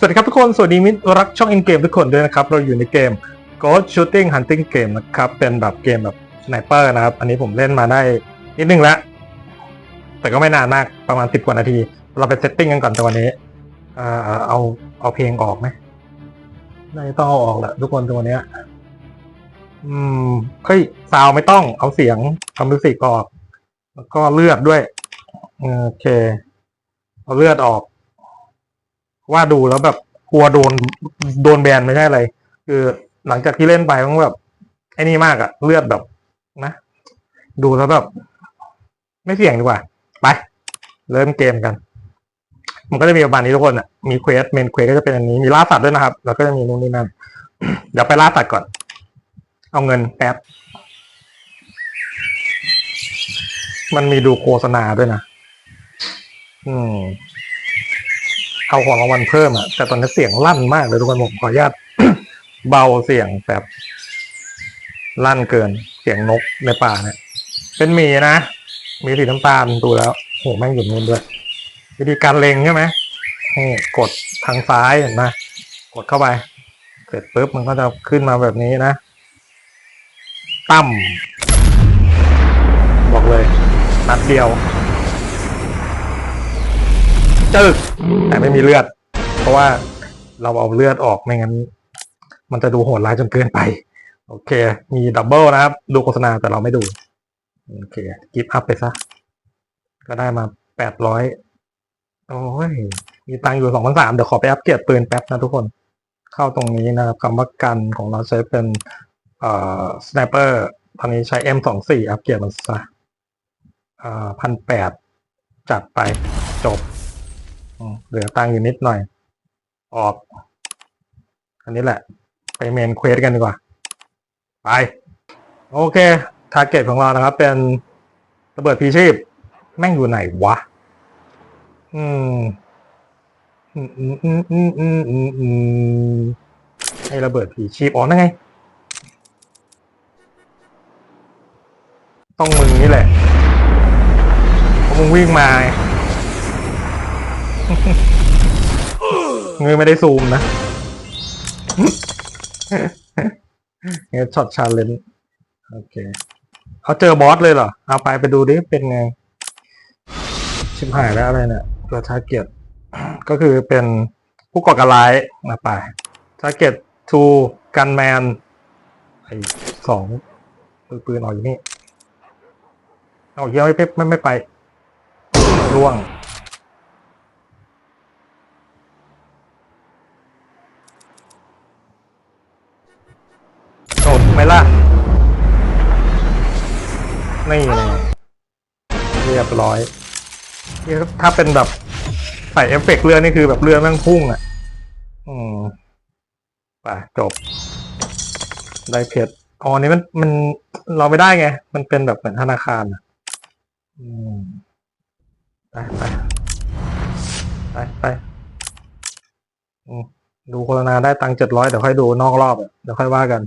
สวัสดีครับทุกคน สวัสดีมิตรรักช่องอินเกมทุกคนด้วยนะครับ เราอยู่ในเกม Ghost Shooting Hunting Game นะครับ เป็นแบบเกมแบบสไนเปอร์นะครับ อันนี้ผมเล่นมาได้นิดนึงแล้ว แต่ก็ไม่นานมากประมาณสิบกว่านาที เราไปเซตติ้งกันก่อนแต่วันนี้เอ่อเอาเอาเพลงออกไหมน่ต้องเอาออกแหละทุกคนตัวเนี้ย อืมเฮ้ยซาวไม่ต้องเอาเสียงทำมิวสิกออก แล้วก็เลือดด้วย โอเค เอาเลือดออก ว่าดูแล้วแบบกลัวโดนโดนแบนไม่ใช่อะไร คือหลังจากที่เล่นไปมันแบบไอ้นี่มากอะเลือดแบบนะดูแล้วแบบ ไม่เสี่ยงดีกว่า ไป เริ่มเกมกัน มันก็จะมีประมาณนี้ทุกคนอะมีเควสเมนเควสก็จะเป็นอันนี้มีล่าสัตว์ด้วยนะครับ แล้วก็จะมีนู่นนี่นั่นเดี๋ยวไปล่าสัตว์ก่อน เอาเงินแป๊บมันมีดูโฆษณาด้วยนะ อืม เอาของรางวัลเพิ่มอะแต่ตอนนี้เสียงลั่นมากเลยทุกคนผมขออนุญาตเบาเสียงแบบลั่นเกิน เสียงนกในป่าเนี่ย เป็นหมีนะมีสีน้ำตาลดูแล้วโหแม่งหยุดนู่นด้วยวิธีการเล็งใช่ไหมกดทางซ้ายเห็นไหมกดเข้าไป เสร็จปุ๊บมันก็จะขึ้นมาแบบนี้นะตั้มบอกเลย นัดเดียว จึกแต่ไม่มีเลือด เพราะว่าเราเอาเลือดออกไม่งั้น มันจะดูโหดร้ายจนเกินไป โอเค มีดับเบิลนะครับ ดูโฆษณาแต่เราไม่ดู โอเคกิฟต์อัพไปซะ ก็ได้มาแปดร้อยโอ้ย มีตังค์อยู่สองพันสามเดี๋ยวขอไปอัพเกรดปืนแป๊บนะทุกคน เข้าตรงนี้นะครับคำว่ากันของเราใช้เป็นเอ่อสไนเปอร์ตอนนี้ใช้ M24 อัพเกรดมันซะเอ่อพันแปดจัดไปจบ เหลือตังค์อยู่นิดหน่อย ออกอันนี้แหละ ไปเมนเควสกันดีกว่า ไป โอเค ทาร์เก็ตของเรานะครับ เป็นระเบิดพีชีพ แม่งอยู่ไหนวะ อืม อืมอืมอืมอืมอืมอืมอืมให้ระเบิดผีชีพอ๋อนั่นไง ต้องมึงนี่แหละเพราะมึงวิ่งมาไง เงยไม่ได้ซูมนะเงี้ยช็อตชาเลนจ์โอเคเขาเจอบอสเลยเหรอ เอาไปไปดูดิเป็นไง ชิมหายแล้วอะไรเนี่ยตัวชาเกียรติก็คือเป็นผู้ก่อการร้ายมาไปชาเกียรติทูกันแมนไอสองปืนปืนออกอยู่นี่ เอาเยี่ยไม่ไม่ไม่ไปร่วง จบ ไหมล่ะ นี่ไงเรียบร้อยนี่ถ้าเป็นแบบใส่เอฟเฟกต์เรือนี่คือแบบเรือแม่งพุ่งอะ อืมไปจบ ได้เพชรอ๋ออันนี้มันมันเราไม่ได้ไง มันเป็นแบบเหมือนธนาคารอืมไปไปไปไปดูโฆษณาได้ตังค์เจ็ดร้อยเดี๋ยวค่อยดูนอกรอบเดี๋ยวค่อยว่ากัน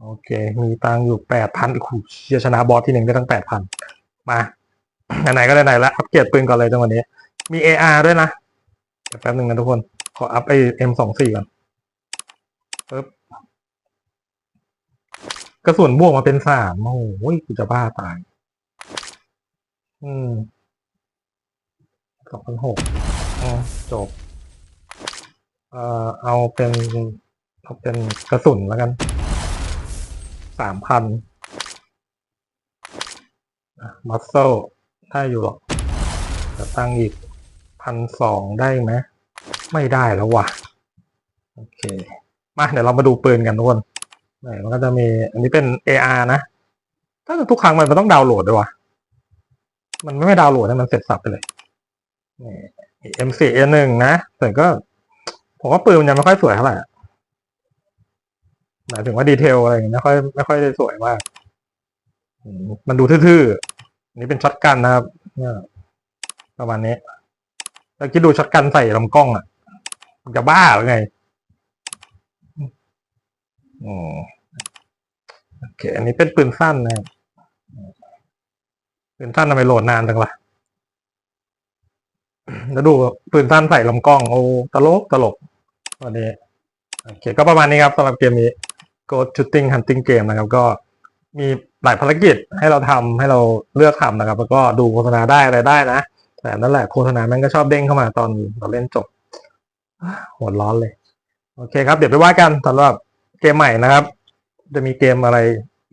โอเค มีตังอยู่แปดพันขู่เชียชนะบอสที่หนึ่งได้ตั้งแปดพันมาไหนๆก็ได้ไหนล้วอัปเกรดปืนก่อนเลยจังวะนี้ มี AR ด้วยนะเดี๋ยวแป๊บหนึ่งนะทุกคน ขออัพไอ M24 ก่อนปึ๊บกระสุนบวกมาเป็นสามโอ้โหกูจะบ้าตาย อืมสองพันหกอ๋อจบ เอ่อเอาเป็นเอาเป็นกระสุนแล้วกัน สามพันมัสเซลได้อยู่หรอกจะตั้งอีกพันสองได้ไหมไม่ได้แล้วว่ะ โอเค มาเดี๋ยวเรามาดูปืนกันทุกคนไหนมันก็จะมี อันนี้เป็น AR นะ ถ้าทุกครั้งมันต้องดาวน์โหลดด้วยวะมันไม่ดาวน์โหลดให้มันเสร็จสับไปเลยนี่ M4 A1 นะแต่ก็ ผมว่าปืนมันยังไม่ค่อยสวยเท่าไหร่ หมายถึงว่าดีเทลอะไรอย่างเงี้ยไม่ค่อยไม่ค่อยได้สวยมากอืมมันดูทื่อๆอันนี้เป็นช็อตกันนะครับเนี่ยประมาณนี้แล้วคิดดูช็อตกันใส่ลำกล้องอะมันจะบ้าหรือไงอืมโอเค อันนี้เป็นปืนสั้นนะครับปืนสั้นทำไมโหลดนานจังล่ะแล้วดูปืนสั้นใส่ลำกล้อง โอ้ตลกตลกวันนี้โอเค ก็ประมาณนี้ครับสำหรับเกมนี้ Go Shooting Hunting Game นะครับ ก็มีหลายภารกิจให้เราทำให้เราเลือกทำนะครับ แล้วก็ดูโฆษณาได้อะไรได้นะ แต่นั่นแหละโฆษณาแมันก็ชอบเด้งเข้ามาตอนเราเล่นจบหัวร้อนเลย โอเคครับ เดี๋ยวไปว่ากันสำหรับเกมใหม่นะครับ จะมีเกมอะไร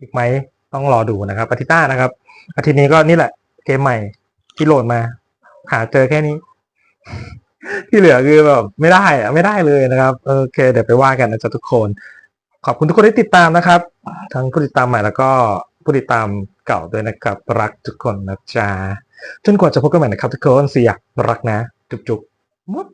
อีกไหมต้องรอดูนะครับอาทิตย์หน้านะครับอาทิตย์นี้ก็นี่แหละ เกมใหม่ที่โหลดมา หาเจอแค่นี้ ที่เหลือคือแบบไม่ได้อะไม่ได้เลยนะครับโอเค เดี๋ยวไปว่ากันนะจ๊ะทุกคน ขอบคุณทุกคนที่ติดตามนะครับ ทั้งผู้ติดตามใหม่แล้วก็ผู้ติดตามเก่าด้วยนะครับ รักทุกคนนะจ๊ะจนกว่าจะพบกันใหม่นะครับทุกคนเสียรักนะ จุ๊บๆมุด